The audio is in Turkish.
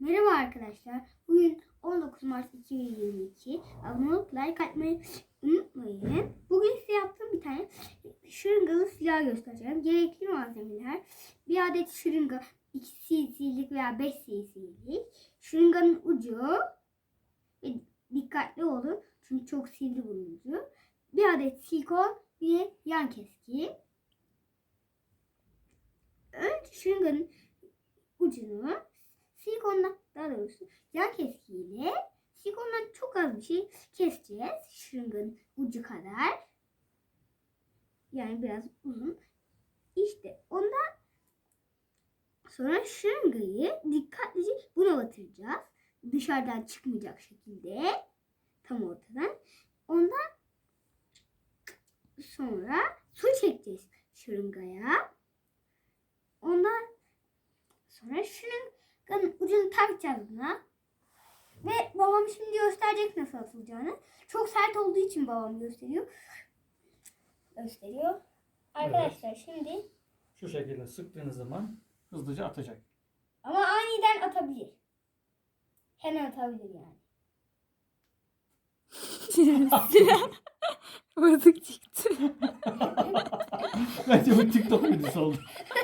Merhaba arkadaşlar. Bugün 19 Mart 2022. Abone olup like atmayı unutmayın. Bugün size yaptığım bir tane şırıngalı silah göstereceğim. Gerekli malzemeler. Bir adet şırınga 2 cc'lik veya 5 cc'lik. Şırınganın ucu. Ve dikkatli olun. Çünkü çok sivri bunun ucu. Bir adet silikon bir yan keski. Önce şırınganın ucunu silikondan daha doğrusu yan keskiyle silikondan çok az bir şey keseceğiz. Şırınganın ucu kadar. Yani biraz uzun. İşte ondan sonra şırıngayı dikkatlice buna batıracağız. Dışarıdan çıkmayacak şekilde. Tam ortadan. Ondan sonra su çekeceğiz şırıngaya. Ondan sonra ucunu takacağız buna. Ve babam şimdi gösterecek nasıl atılacağını. Çok sert olduğu için babam gösteriyor. Gösteriyor. Arkadaşlar şimdi Şu şekilde sıktığınız zaman hızlıca atacak. ama aniden atabilir. Hemen atabilir yani. Bozuk çıktı. Bence bu TikTok videosu oldu.